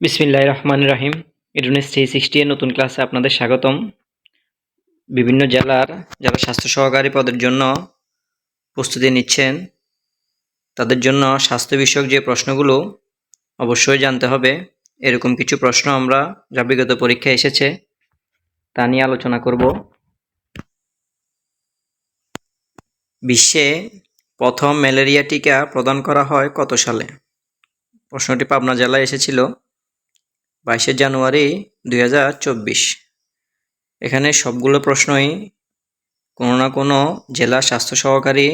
বিসমিল্লাহ রহমান রাহিম। ইডুনেস থ্রি সিক্সটি এর নতুন ক্লাসে আপনাদের স্বাগতম। বিভিন্ন জেলার যারা স্বাস্থ্য সহকারী পদের জন্য প্রস্তুতি নিচ্ছেন, তাদের জন্য স্বাস্থ্য বিষয়ক যে প্রশ্নগুলো, অবশ্যই জানতে হবে। এরকম কিছু প্রশ্ন আমরা যা বিগত পরীক্ষায় এসেছে, তা নিয়ে আলোচনা করব। বিশ্বে প্রথম ম্যালেরিয়া টিকা প্রদান করা হয় কত সালে? প্রশ্নটি পাবনা জেলায় এসেছিল। বাইশে জানুয়ারি দুই হাজার চব্বিশ। এখানে সবগুলো প্রশ্নই কোনো না কোনো জেলা স্বাস্থ্য সহকারী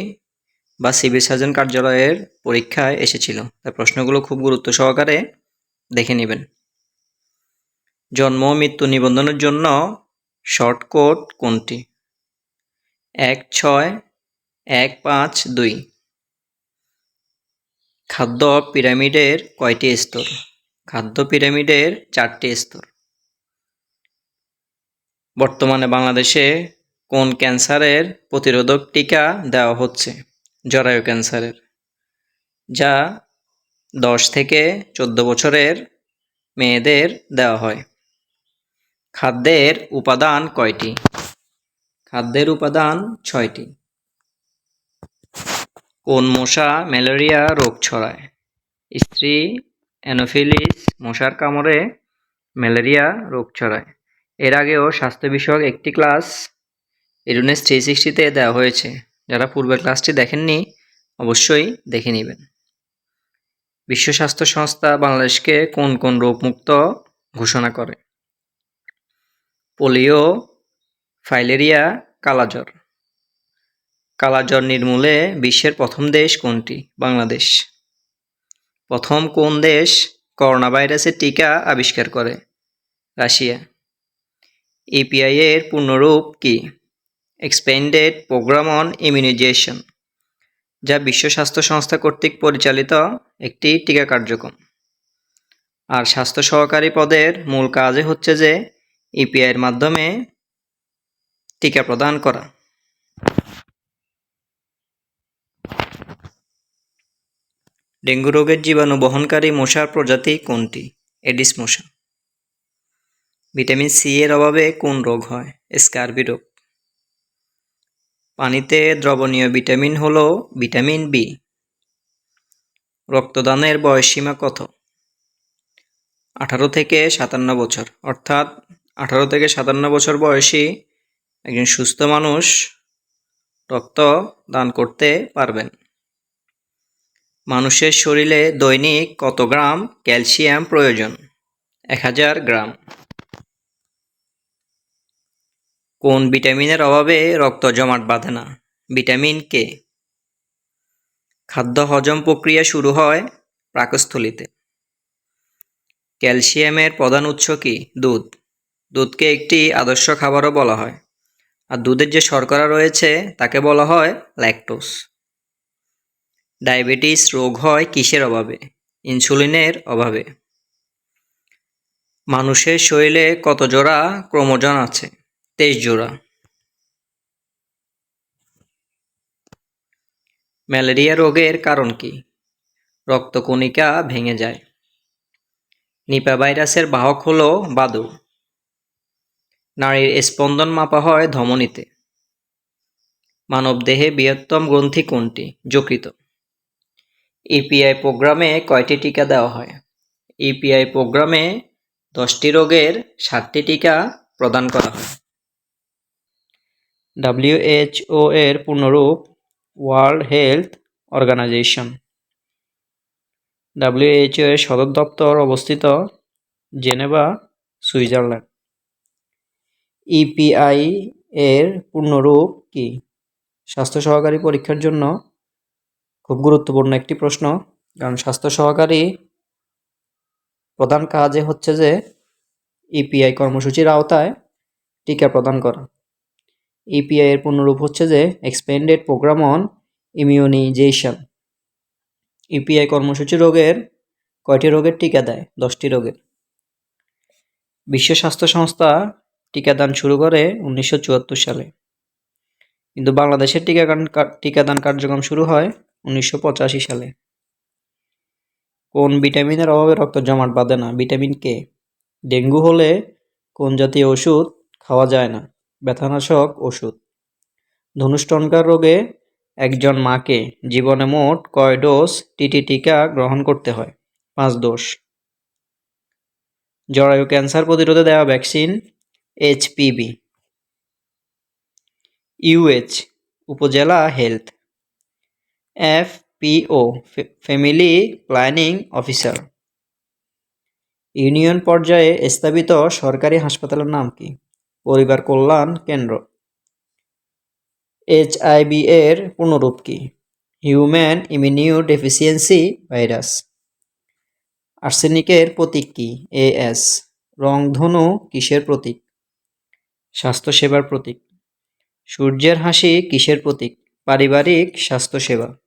বা সিভিল সার্জন কার্যালয়ের পরীক্ষায় এসেছিল। তাই প্রশ্নগুলো খুব গুরুত্ব সহকারে দেখে নেবেন। জন্ম মৃত্যু নিবন্ধনের জন্য শর্টকোড কোনটি? এক ছয় এক পাঁচ দুই। খাদ্য পিরামিডের কয়টি স্তর? খাদ্য পিরামিডের চারটি স্তর। বর্তমানে বাংলাদেশে কোন ক্যান্সারের প্রতিরোধক টিকা দেওয়া হচ্ছে? জরায়ু ক্যান্সারের, যা দশ থেকে চোদ্দ বছরের মেয়েদের দেওয়া হয়। খাদ্যের উপাদান কয়টি? খাদ্যের উপাদান ছয়টি। কোন মশা ম্যালেরিয়া রোগ ছড়ায়? স্ত্রী অ্যানোফিলিস, মশার কামড়ে ম্যালেরিয়া রোগ ছড়ায়। এর আগেও স্বাস্থ্য বিষয়ক একটি ক্লাস এডুনেস থ্রি সিক্সটিতে দেওয়া হয়েছে। যারা পূর্বের ক্লাসটি দেখেননি, অবশ্যই দেখে নেবেন। বিশ্ব স্বাস্থ্য সংস্থা বাংলাদেশকে কোন কোন রোগমুক্ত ঘোষণা করে? Polio, filaria, কালাজ্বর। কালাজ্বর নির্মূলে বিশ্বের প্রথম দেশ কোনটি? বাংলাদেশ। প্রথম কোন দেশ করোনা ভাইরাসের টিকা আবিষ্কার করে? রাশিয়া। এপিআই এর পূর্ণরূপ কি? এক্সপেন্ডেড প্রোগ্রাম অন ইমিউনাইজেশন যা বিশ্ব স্বাস্থ্য সংস্থা কর্তৃক পরিচালিত একটি টিকা কার্যক্রম। আর স্বাস্থ্য সহকারী পদের মূল কাজে হচ্ছে যে ইপিআইয়ের মাধ্যমে টিকা প্রদান করা। ডেঙ্গু রোগের জীবাণু বহনকারী মশার প্রজাতি কোনটি? এডিস মশা। ভিটামিন সি এর অভাবে কোন রোগ হয়? স্কারবি রোগ। পানিতে দ্রবণীয় ভিটামিন হল ভিটামিন বি রক্তদানের বয়সসীমা কত? আঠারো থেকে সাতান্ন বছর। অর্থাৎ আঠারো থেকে সাতান্ন বছর বয়সী একজন সুস্থ মানুষ রক্ত দান করতে পারবেন। মানুষের শরীরে দৈনিক কত গ্রাম ক্যালসিয়াম প্রয়োজন? এক হাজার গ্রাম। কোন ভিটামিনের অভাবে রক্ত জমাট বাঁধে না? Vitamin K? খাদ্য হজম প্রক্রিয়া শুরু হয় পাকস্থলিতে ক্যালসিয়ামের প্রধান উৎস কি? দুধ। দুধকে একটি আদর্শ খাবারও বলা হয়। আর দুধের যে শর্করা রয়েছে তাকে বলা হয় ল্যাকটোস ডায়াবেটিস রোগ হয় কিসের অভাবে? ইনসুলিনের অভাবে। মানুষের শরীরে কত জোড়া ক্রোমোজোম আছে? তেইশ জোড়া। ম্যালেরিয়া রোগের কারণ কি? রক্তকণিকা ভেঙে যায়। নিপা ভাইরাসের বাহক হল বাদু নারীর স্পন্দন মাপা হয় ধমনীতে। মানবদেহে বৃহত্তম গ্রন্থি কোনটি? যকৃত ইপিআই প্রোগ্রামে কয়টি টিকা দেওয়া হয়? ইপিআই প্রোগ্রামে দশটি রোগের সাতটি টিকা প্রদান করা হয়। ডাব্লিউএইচও এর পূর্ণরূপ ওয়ার্ল্ড হেলথ অর্গানাইজেশন ডাব্লিউএইচও এর সদর দপ্তর অবস্থিত জেনেভা, সুইজারল্যান্ড। ইপিআই এর পূর্ণরূপ কি? স্বাস্থ্য সহকারী পরীক্ষার জন্য খুব গুরুত্বপূর্ণ একটি প্রশ্ন। কারণ স্বাস্থ্য সহকারী প্রধান কাজে হচ্ছে যে ইপিআই কর্মসূচির আওতায় টিকা প্রদান করা। ইপিআই এর পূর্ণরূপ হচ্ছে যে expanded programme on immunisation EPI কর্মসূচি রোগের কয়টি রোগের টিকা দেয়? দশটি রোগের। বিশ্ব স্বাস্থ্য সংস্থা টিকাদান শুরু করে উনিশশো চুয়াত্তর সালে। কিন্তু বাংলাদেশের টিকাদান টিকাদান কার্যক্রম শুরু হয় উনিশশো পঁচাশি সালে। কোন ভিটামিনের অভাবে রক্ত জমাট বাঁধে না? ভিটামিন কে? ডেঙ্গু হলে কোন জাতীয় ওষুধ খাওয়া যায় না? ব্যথানাশক ওষুধ। ধনুষ্টনকার রোগে একজন মাকে জীবনে মোট কয় ডোজ টিটি টিকা গ্রহণ করতে হয়? পাঁচ ডোজ। জরায়ু ক্যান্সার প্রতিরোধে দেওয়া vaccine HPV UH upazila health. FPO family planning officer union পর্যায়ে স্থাপিত সরকারি হাসপাতালের নাম কি? পরিবার কল্যাণ কেন্দ্র। এইচআইভি এর পূর্ণরূপ কি? হিউম্যান ইমিউনিও ডেফিসিয়েন্সি ভাইরাস আর্সেনিকের প্রতীক কি? এএস রংধনু কিসের প্রতীক? স্বাস্থ্যসেবার প্রতীক। সূর্যের হাসি কিসের প্রতীক? পারিবারিক স্বাস্থ্যসেবা।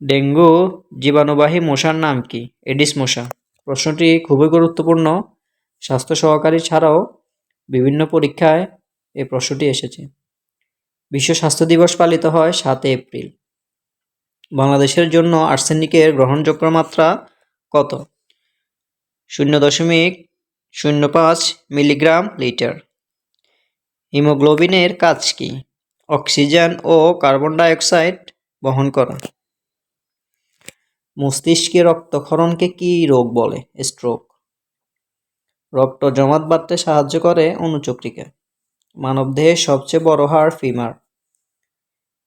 ডেঙ্গু জীবাণুবাহী মশার নাম কি? এডিস মশা। প্রশ্নটি খুবই গুরুত্বপূর্ণ। স্বাস্থ্য সহকারী ছাড়াও বিভিন্ন পরীক্ষায় এই প্রশ্নটি এসেছে। বিশ্ব স্বাস্থ্য দিবস পালিত হয় সাতই এপ্রিল। বাংলাদেশের জন্য আর্সেনিকের গ্রহণযোগ্য মাত্রা কত? শূন্য দশমিক শূন্য পাঁচ মিলিগ্রাম লিটার। হিমোগ্লোবিনের কাজ কি? অক্সিজেন ও কার্বন ডাইঅক্সাইড বহন করা। মস্তিষ্কে রক্তক্ষরণকে কি রোগ বলে? স্ট্রোক রক্ত জমাট বাঁধতে সাহায্য করে অনুচক্রিকা। মানবদেহের সবচেয়ে বড় হাড় ফিমার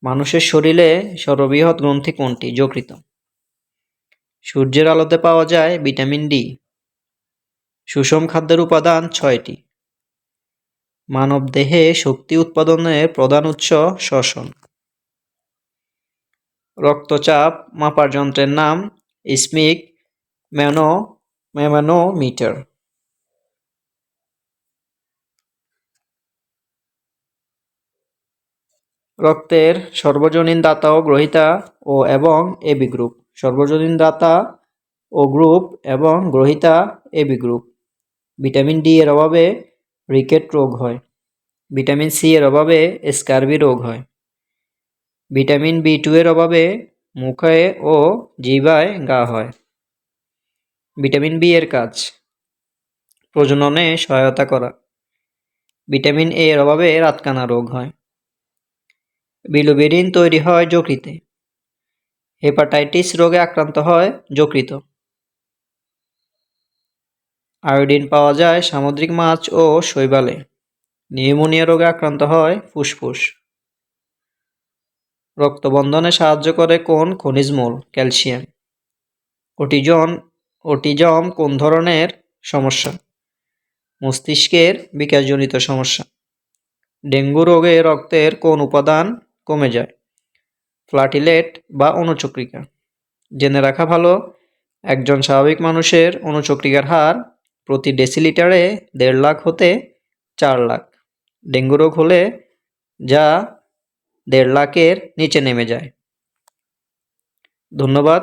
মানুষের শরীরে সর্ববৃহৎ গ্রন্থি কোনটি? যকৃত সূর্যের আলোতে পাওয়া যায় ভিটামিন ডি। সুষম খাদ্যের উপাদান ছয়টি। মানব দেহে শক্তি উৎপাদনের প্রধান উৎস শ্বসন। রক্তচাপ মাপার যন্ত্রের নাম স্মিক ম্যানো, ম্যানোমিটার। রক্তের সর্বজনীন দাতা ও গ্রহিতা ও এবং এবি গ্রুপ। সর্বজনীন দাতা ও গ্রুপ এবং গ্রহিতা এবি গ্রুপ। ভিটামিন ডি এর অভাবে রিকেট রোগ হয়। ভিটামিন সি এর অভাবে স্কারবি রোগ হয়। ভিটামিন বি টু এর অভাবে মুখে ও জিভায় গা হয়। ভিটামিন বি এর কাজ, প্রজননে সহায়তা করা। ভিটামিন এ এর অভাবে রাতকানা রোগ হয়। বিলুবিরিন তৈরি হয় যকৃতে। হেপাটাইটিস রোগে আক্রান্ত হয় যকৃত। আয়োডিন পাওয়া যায় সামুদ্রিক মাছ ও শৈবালে। নিউমোনিয়া রোগে আক্রান্ত হয় ফুসফুস। রক্তবন্ধনে সাহায্য করে কোন খনিজ মূল? ক্যালসিয়াম। ওটিজন ওটিজম কোন ধরনের সমস্যা? মস্তিষ্কের বিকাশজনিত সমস্যা। ডেঙ্গু রোগে রক্তের কোন উপাদান কমে যায়? ফ্লাটিলেট বা অনুচক্রিকা। জেনে রাখা ভালো, একজন স্বাভাবিক মানুষের অনুচক্রিকার হার প্রতি ডেসিলিটারে দেড় লাখ হতে চার লাখ। ডেঙ্গু রোগ হলে যা দেড় লাখের নিচে নেমে যায়। ধন্যবাদ।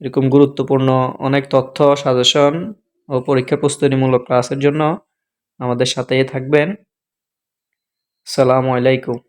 এরকম গুরুত্বপূর্ণ অনেক তথ্য সাজেশন ও পরীক্ষা প্রস্তুতিমূলক ক্লাসের জন্য আমাদের সাথেই থাকবেন। সালামু আলাইকুম।